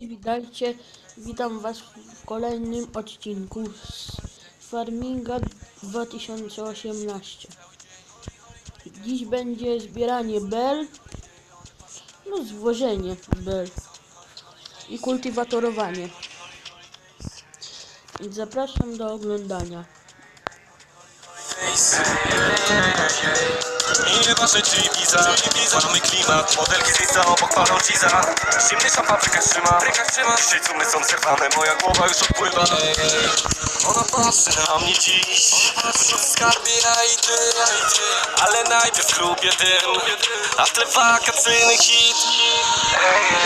Witajcie, witam was w kolejnym odcinku z Farminga 2018. Dziś będzie zbieranie bel, no zwożenie bel i kultywatorowanie. Zapraszam do oglądania. I nieważne czy Ibiza, Mamy klimat, modelki z miejsca obok palą ciza Zimny rękach trzyma, rękach trzyma. Szczycumny są zerwane, moja głowa już odpływa. Ona patrzy na mnie dziś. Skarbie ja i ty, Ale najpierw w klubie dym. A w tle wakacyjny hit. Ej,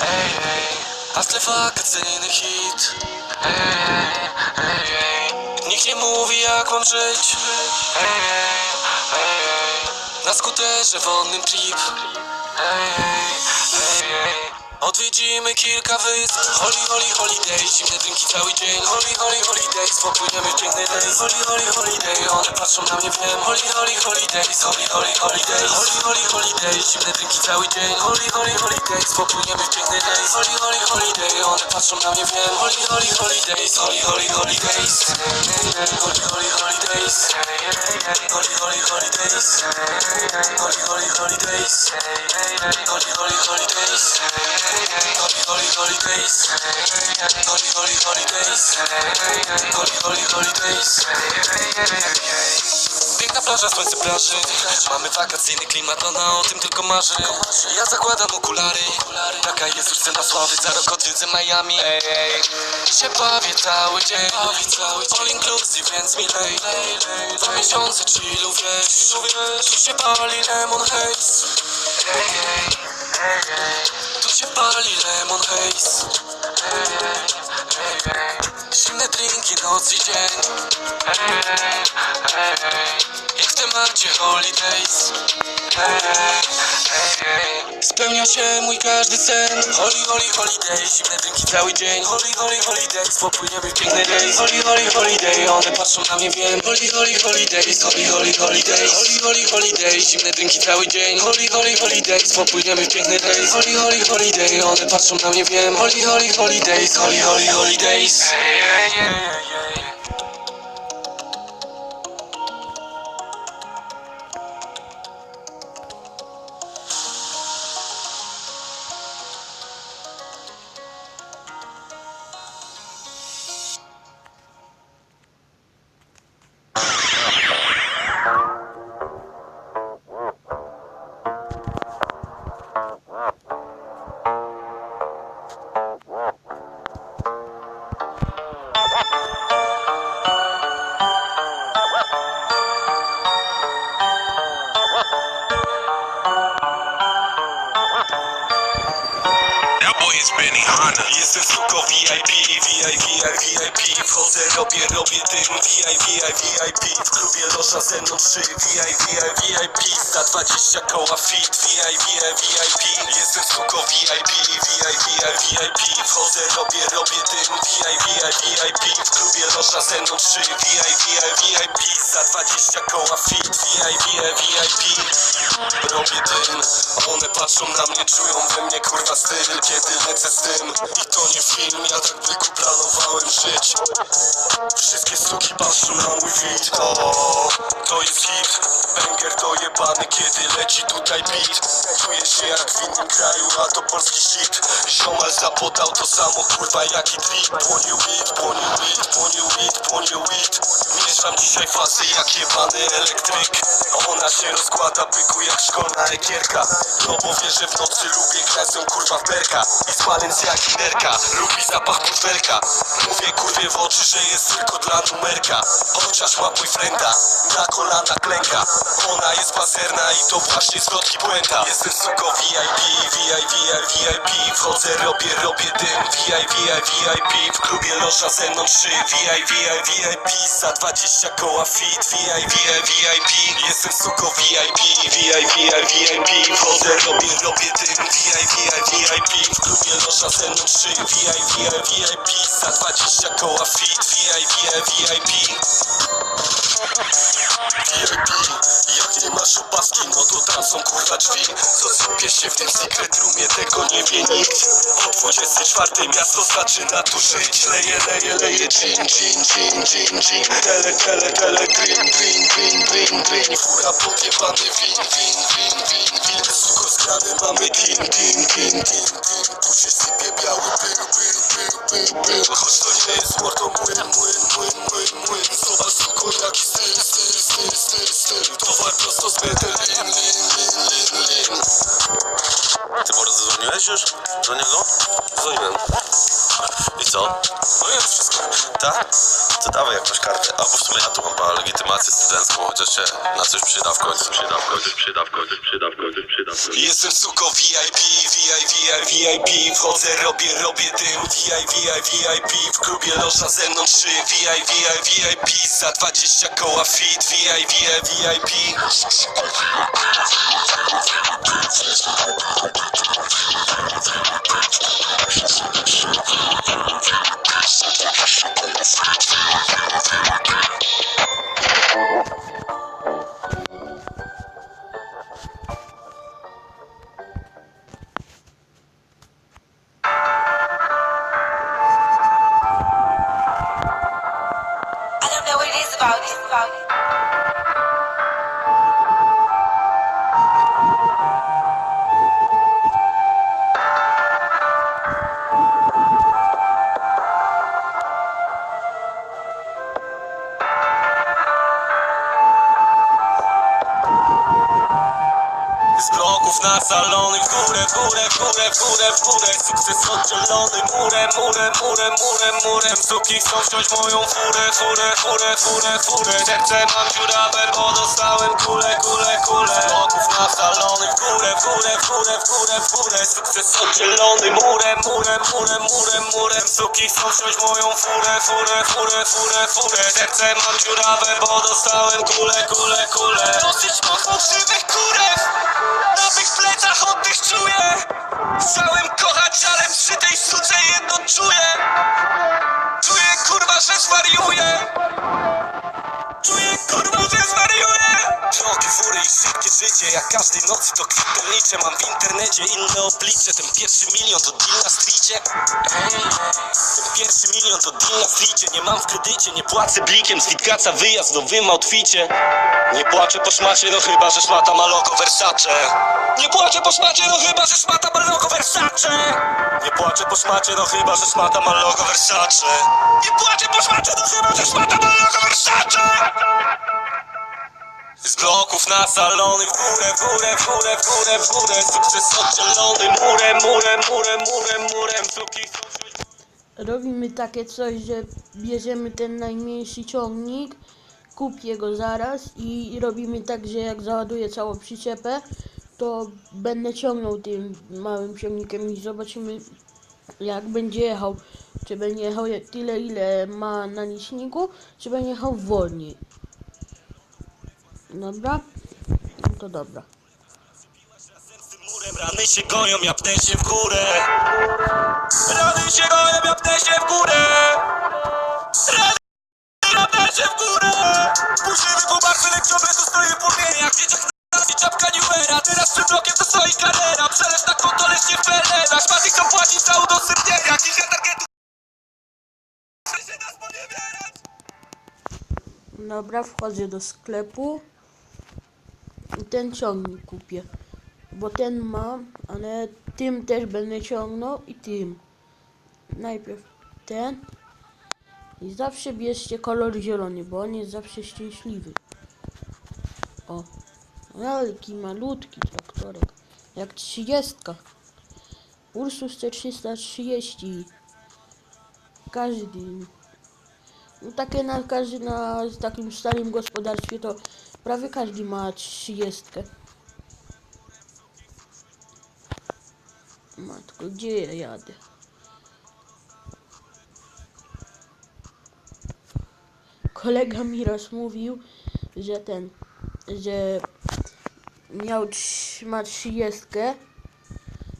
ej, ej, A w tle wakacyjny hit. Ej, ej, ej, Nikt nie mówi jak mam żyć. ej, ej na skuterze wonnym trip. Hej, Odwiedzimy kilka wysp Holi, holi, holiday Zimne drinki cały dzień Holi, holi, holiday Popłyniemy w piękny day Holi, holi, holiday One patrzą na mnie, wiem Holi, holi, holiday Holi, holi, holiday Holi, holi, holiday Zimne drinki cały dzień Holi, holi, holiday Popłyniemy w piękny day Holi, holi, holiday One patrzą na mnie, wiem Holi, holi, holiday Holi, holi, holiday Holi, holi, holiday Holi, holi, holiday Holi, holi, holiday Holi, holi, holiday Holy, holidays Holy, holy, holidays Holy, holy, holidays Piękna plaża, słońce plaży. Mamy wakacyjny klimat, ona o tym tylko marzy. Ja zakładam okulary. Taka jest już cena sławy Za rok odwiedzę Miami. Ej. Się bawię cały dzień. All inclusive, więc mi lej Dwa miesiące chillu, wiesz Tu się pali lemon haze. Ej, ej, ej, ej. Tu się pali Lemon Haze Zimne drinki noc i dzień. Jak w temacie Holidays. Spełnia się mój każdy sen Holy, holy, holiday Zimne drinki cały dzień Holy, holy, holidays Popłyniemy w piękny days Holy, holy, holiday One patrzą na mnie, wiem Holy, holy, holidays Holy, holy, holidays Holy, holy, holiday Zimne drinki cały dzień Holy, holy, holidays Popłyniemy w piękny days Holy, holy, holiday One patrzą na mnie, wiem Holy, holy, holidays Holy, holy, holidays That 20 koła fit VIP, VIP Jestem spoko VIP, VIP, VIP Wchodzę, robię, robię tym VIP, VIP w klubie loża ze mną trzy VI, VI, VIP Za 20 koła fit. VI, VI, VIP Robię dym, one patrzą na mnie, czują we mnie kurwa styl. Kiedy lecę z tym i to nie film, ja tak byku planowałem żyć. Wszystkie suki patrzą na mój wid O, to jest hit. Banger dojebany, kiedy leci tutaj beat. Czuję się jak w innym kraju, a to polski shit. Ziomal zapodał to samo, kurwa jaki drip Płonie weed, płonie płonie weed, płonie weed Mieszam dzisiaj fazy jak jebany elektryk. Ona się rozkłada byku jak szkolna ekierka. No bo wie, że w nocy lubię nią kurwa perka I z Balenciagi nerka, lubi zapach portfelka Mówię kurwie w oczy, że jest tylko dla numerka. Chociaż ma boyfrienda, na kolana klęka. Ona jest pazerna i to właśnie zwrotki błęda Jestem suko VIP, VIP, VIP Wchodzę, robię, robię dym. VI, VI, VIP W klubie loża ze mną trzy VI, VI, VIP Za 20 koła fit VI, VI, VIP Jestem suko VIP, VI, VI, VIP Wchodzę, robię, robię dym VI, VI, VIP W klubie loża ze mną trzy VI, VI, VIP Za 20 koła fit VI, VI, VIP VIP, ja Jak nie masz są kurwa drzwi. Co sypie się w tym secret roomie, tego nie wie nikt. O 24 miasto zaczyna tu żyć. Leje, leje, leje, gin, gin, gin, gin, gin. Tele, tele, tele, green, green, green, green, green. Fura podjebany win, win, win, win, win. Suko zgrane mamy din, din, din, din, din. Tu się sypie biały pył, pył, pył, pył, pył. Choć to nie jest mordo młyn, młyn, młyn, młyn, młyn Suko jaki styl, styl, styl, styl, styl Towar prosto z Betelin, lin, lin, lin, lin Ty może zadzwoniłeś już do niego? Dzwoniłem I co? No jest wszystko Tak? To dawaj jakąś kartę. Albo w sumie ja tu mam legitymację studencką, chociaż się na coś przyda w końcu. Przyda w końcu, przyda w końcu, przyda w końcu, przyda w końcu. Jestem suko VIP, VIP, VIP Wchodzę, robię, robię dym VIP, VIP W klubie loża ze mną trzy VIP, VIP Za 20 koła fit VIP, VIP I Oh, na salony w górę, w górę, w górę, w górę, w górę. Sukces oddzielony murem, murem, murem, murem, murem. Suki chcą wziąć moją furę, furę, furę, furę, furę. Serce mam dziurawe, bo dostałem kule, kule, kule. Z bloków na salony w górę, w górę, w górę, w górę, w górę. Sukces oddzielony murem, murem, murem, murem, murem. Suki chcą wziąć moją furę, furę, furę, furę, furę. Serce mam dziurawe, bo dostałem kule, kule, kule. Dosyć mocno krzywych kurew plecach oddech czuję. Chciałem kochać, ale przy tej suce jedno czuję. Czuję kurwa, że zwariuję. Czuję kurwa, że zwariuję Drogi fury i szybkie życie Jak każdej nocy to kwitą liczę Mam w internecie inne oblicze. Ten pierwszy milion to deal na stricie Ten pierwszy milion to deal na stricie Nie mam w kredycie, nie płacę blikiem. Z Witkaca wyjazd w nowym nie płaczę po szmacie, no chyba, że szmata ma logo Versace. Nie płaczę po szmacie, no chyba, że szmata ma logo Versace. Nie płaczę po szmacie, no chyba, że szmata ma logo Versace. Nie płaczę po szmacie, no chyba, że szmata ma logo Versace z bloków na salony w górę, w górę, w górę, w górę, w górę Sukces oddzielony murem, murem, murem, murem, murem Suki Robimy takie coś, że bierzemy ten najmniejszy ciągnik, kupię go zaraz i robimy tak, że jak załaduję całą przyczepę, to będę ciągnął tym małym ciągnikiem i zobaczymy jak będzie jechał. Czy będzie jechał je- tyle ile ma na liczniku, czy będzie jechał wolniej. Dobra? No to dobra. Rany się goją, ja pnę się w górę. Rany się goją, ja pnę się w górę. Rany, ja pnę się w górę. Burzliwy pobarwy elektrobledu stoi w płomieniu Jak dzieciak na i czapka Newera Teraz przed blokiem to stoi karera Przelew na konto, lecz nie w pelenach. Szmaty chcą płacić za udostępnienia. Kilka targetów się Dobra, wchodzę do sklepu ten ciągnik kupię. Bo ten mam, ale tym też będę ciągnął i tym. Najpierw ten. I zawsze bierzcie kolor zielony, bo on jest zawsze szczęśliwy. O, wielki, malutki traktorek. Jak trzydziestka. Ursus C330. Każdy no takie na każdy na takim starym gospodarstwie to prawie każdy ma trzydziestkę. Matko, gdzie ja jadę? Kolega Miros mówił, że ten, że miał ma trzydziestkę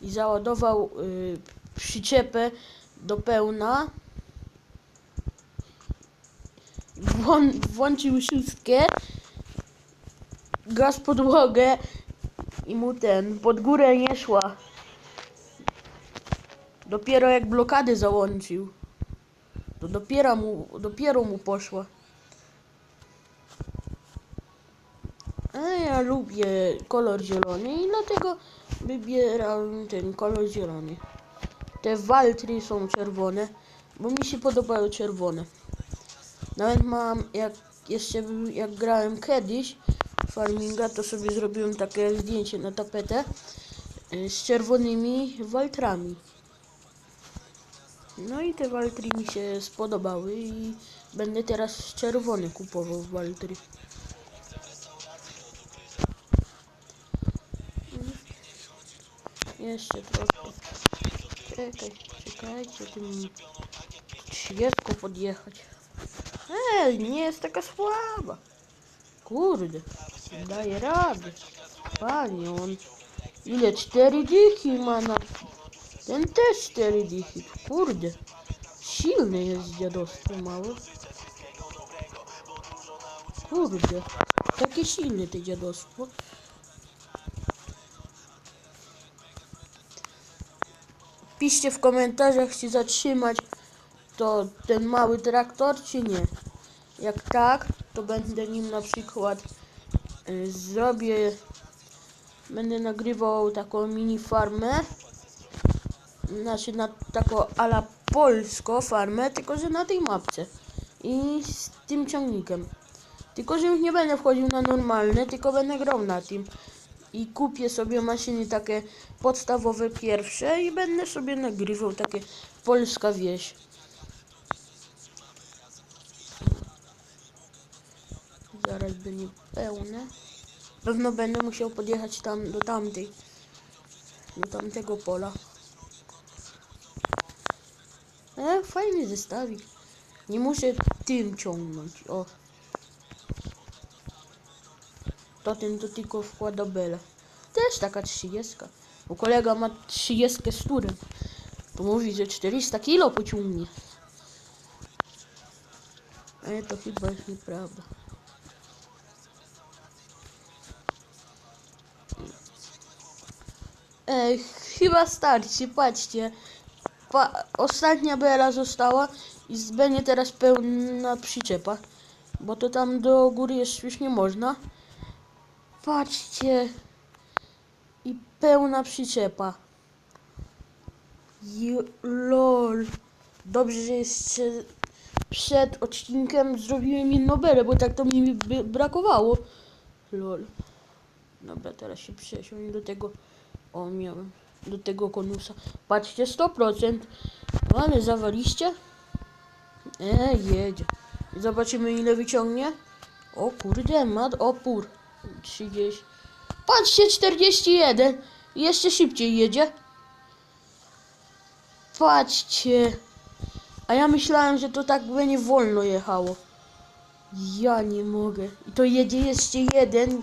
i załadował y, przyczepę do pełna włą- włączył szóstkę gaz podłogę i mu ten pod górę nie szła. Dopiero jak blokady załączył, to dopiero mu, dopiero mu poszła. A ja lubię kolor zielony i dlatego wybieram ten kolor zielony. Te waltry są czerwone, bo mi się podobają czerwone. Nawet mam, jak jeszcze jak grałem kiedyś farminga, to sobie zrobiłem takie zdjęcie na tapetę y, z czerwonymi waltrami. No i te waltry mi się spodobały i będę teraz czerwony kupował waltry. Jeszcze trochę. Czekaj, czekajcie, tym trzydziestką podjechać. Ej, nie jest taka słaba. Kurde, daje radę. Panie, on ile? Cztery dychy ma na... Ten też cztery dychy. Kurde, silny jest dziadostwo małe. Kurde, takie silne to dziadostwo. Piszcie w komentarzach, czy zatrzymać to ten mały traktor, czy nie. Jak tak, to będę nim na przykład zrobię, będę nagrywał taką mini farmę, znaczy na taką ala polsko farmę, tylko że na tej mapce i z tym ciągnikiem. Tylko, że już nie będę wchodził na normalne, tylko będę grał na tym. I kupię sobie maszyny takie podstawowe pierwsze i będę sobie nagrywał takie polska wieś. Zaraz będzie pełne. Pewno będę musiał podjechać tam do tamtej. Do tamtego pola. E, fajny zestawik. Nie muszę tym ciągnąć. O. To ten to tylko wkłada belę. Też taka 30. Bo kolega ma 30 z turem. To mówi, że 400 kilo pociągnie. Ale to chyba jest nieprawda. Ej, chyba starczy, patrzcie. Pa, ostatnia bela została i będzie teraz pełna przyczepa. Bo to tam do góry jeszcze już nie można. Patrzcie. I pełna przyczepa. Je, lol. Dobrze, że jeszcze przed odcinkiem zrobiłem jedną belę, bo tak to mi brakowało. Lol. Dobra, teraz się przesiąść do tego. O, miałem. Do tego konusa. Patrzcie, 100%. No, ale zawaliście. E, jedzie. Zobaczymy ile wyciągnie. O kurde, ma opór. 30. Patrzcie, 41. Jeszcze szybciej jedzie. Patrzcie. A ja myślałem, że to tak będzie wolno jechało. Ja nie mogę. I to jedzie jeszcze jeden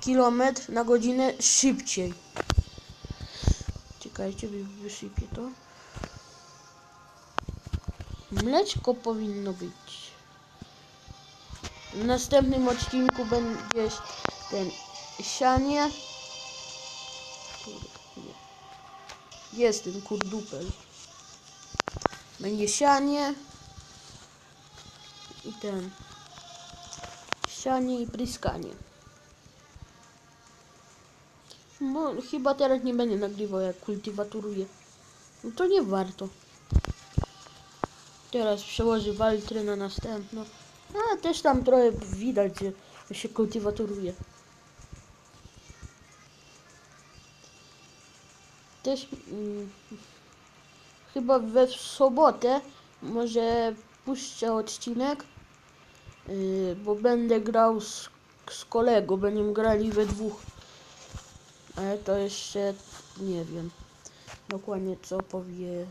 kilometr na godzinę szybciej. Czekajcie, wy- wysypię to. Mleczko powinno być. W następnym odcinku będzie ten sianie. Jest ten kurdupel. Będzie sianie. I ten. Sianie i pryskanie. Bo chyba teraz nie będę nagrywał jak kultywaturuję. No to nie warto. Teraz przełożę waltrę na następną. A też tam trochę widać, że się kultywaturuje. Też mm, chyba we sobotę może puszczę odcinek, yy, bo będę grał z, z kolegą, będziemy grali we dwóch. Ale to jeszcze nie wiem dokładnie co powie.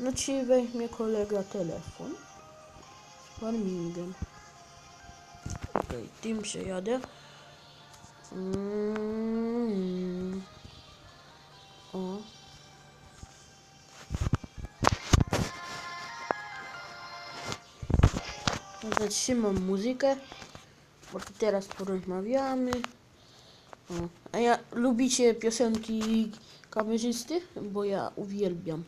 No czy weźmie kolega telefon z farmingiem. Okej, tym przejadę. Mm. O. Zatrzymam muzykę. bo teraz porozmawiamy. O. A ja lubicie piosenki kamerzysty? Bo ja uwielbiam.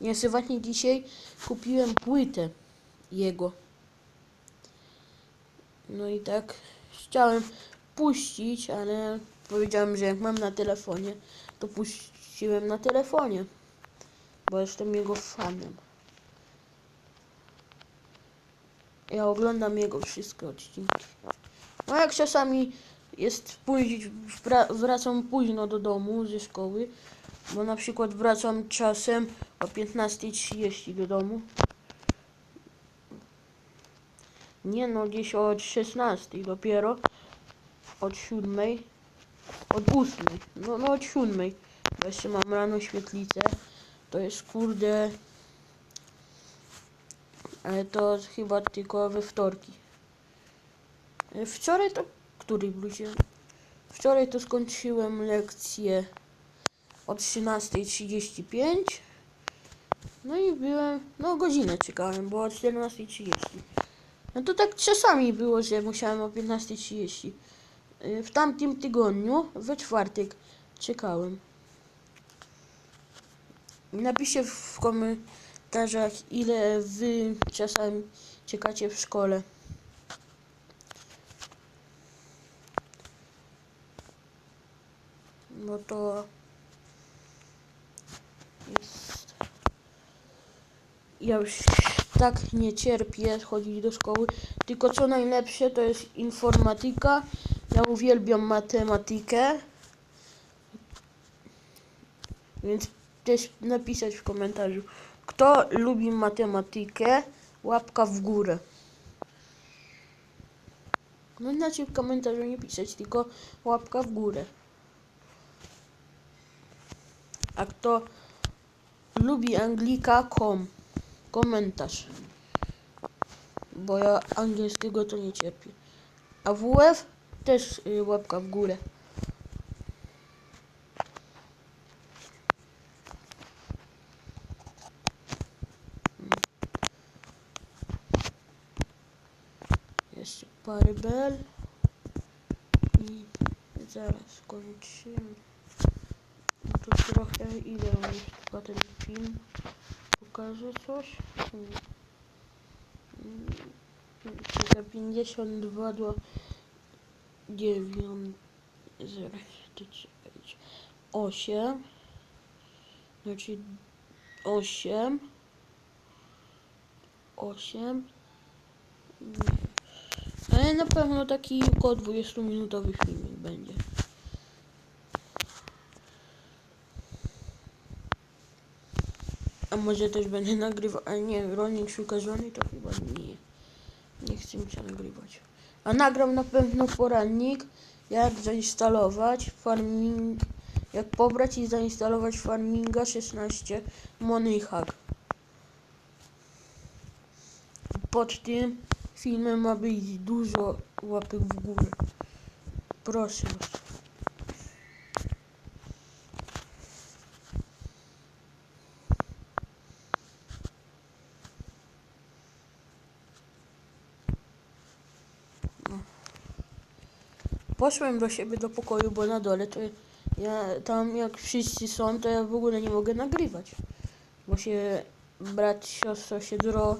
Ja sobie właśnie dzisiaj kupiłem płytę jego. No i tak chciałem puścić, ale powiedziałem, że jak mam na telefonie, to puściłem na telefonie, bo jestem jego fanem. Ja oglądam jego wszystkie odcinki. No jak czasami jest później, wra- wracam późno do domu ze szkoły, bo na przykład wracam czasem o 15.30 do domu. Nie no, gdzieś od 16 dopiero. Od 7. Od 8. No, no od 7. Bo jeszcze mam rano świetlicę. To jest kurde. Ale to chyba tylko we wtorki. E, Wczoraj to. Który wróciłem? Wczoraj to skończyłem lekcję od 13.35. No i byłem. No godzinę czekałem, bo od 14.30. No to tak czasami było, że musiałem o 15.30. Y, W tamtym tygodniu, we czwartek, czekałem. Napiszcie w komentarzach, ile wy czasami czekacie w szkole. No to jest. Ja już tak nie cierpię chodzić do szkoły. Tylko co najlepsze to jest informatyka. Ja uwielbiam matematykę. Więc też napisać w komentarzu, kto lubi matematykę, łapka w górę. No inaczej w komentarzu nie pisać, tylko łapka w górę. A kto lubi Anglika, kom. Komentarz. Bo ja angielskiego to nie cierpię. A WF też y, łapka w górę. Jeszcze parę bel. I zaraz kończymy. To trochę ile on już trwa ten film. Pokażę coś. Hmm. Mm, Za 52 do 9 0 8 znaczy 8 8 ale na pewno taki około 20 minutowy filmik będzie. A może też będę nagrywał, a nie, rolnik szuka żony, to chyba nie. Nie chcę mi się nagrywać. A nagram na pewno poradnik, jak zainstalować farming, jak pobrać i zainstalować farminga 16 Money Hack. Pod tym filmem ma być dużo łapek w górę. Proszę was. Poszłem do siebie do pokoju, bo na dole to ja tam jak wszyscy są, to ja w ogóle nie mogę nagrywać. Bo się brat, siostra się dro.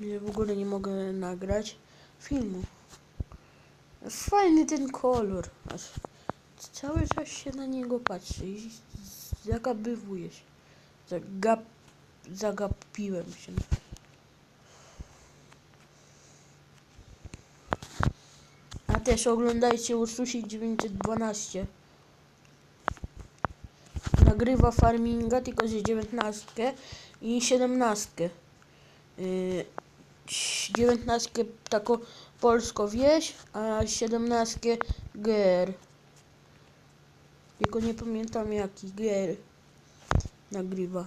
Ja w ogóle nie mogę nagrać filmu. Fajny ten kolor. Aż cały czas się na niego patrzy i zagabywuję się. Zagap, zagapiłem się. Też oglądajcie Ursusik 912. Nagrywa farminga tylko z 19 i 17. Yy, 19 tako polsko wieś, a 17 GR. Tylko nie pamiętam jaki GR nagrywa.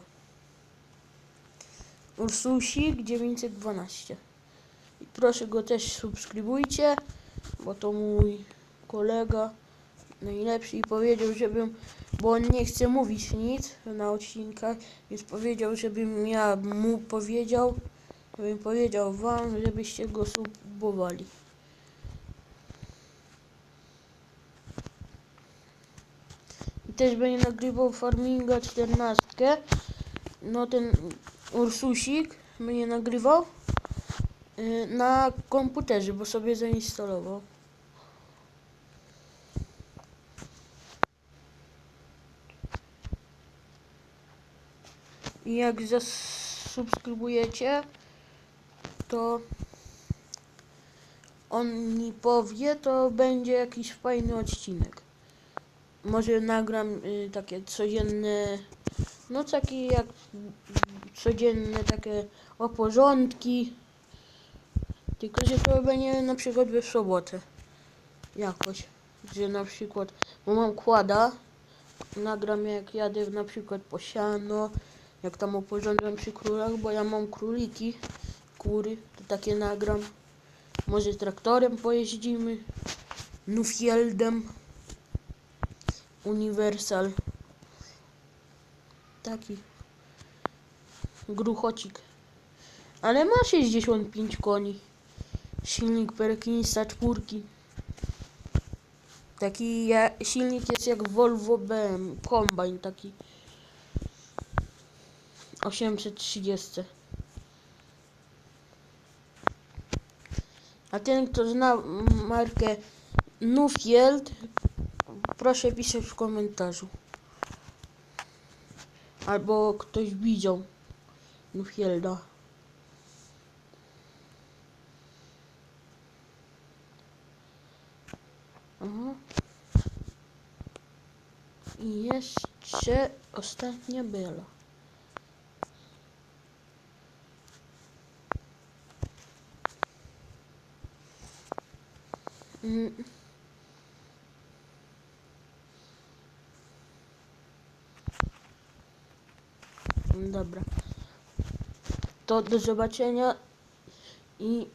Ursusik 912. I proszę go też subskrybujcie, bo to mój kolega najlepszy i powiedział, żebym, bo on nie chce mówić nic na odcinkach, więc powiedział, żebym ja mu powiedział, Bym powiedział wam, żebyście go subowali. I też będzie nagrywał Farminga 14. No ten Ursusik będzie nagrywał y, na komputerze, bo sobie zainstalował. Jak zasubskrybujecie, to on mi powie, to będzie jakiś fajny odcinek. Może nagram y, takie codzienne, no takie jak codzienne takie oporządki. Tylko, że to będzie na przykład we sobotę. Jakoś. Że na przykład, bo mam kłada, nagram jak jadę na przykład po siano, jak tam oporządzam przy królach, bo ja mam króliki, kury, to takie nagram. Może traktorem pojeździmy, Nufieldem, Uniwersal. Taki gruchocik. Ale ma 65 koni. Silnik Perkinsa czwórki. Taki silnik jest jak Volvo BM, kombajn taki. 830. A ten, kto zna markę Nufield, proszę pisać w komentarzu. Albo ktoś widział Nufielda. I jeszcze ostatnia bela. Mm. Dobra. To do zobaczenia i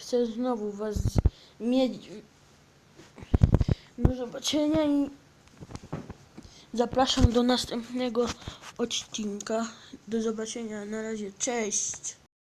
chcę znowu was mieć do zobaczenia i zapraszam do następnego odcinka. Do zobaczenia. Na razie. Cześć.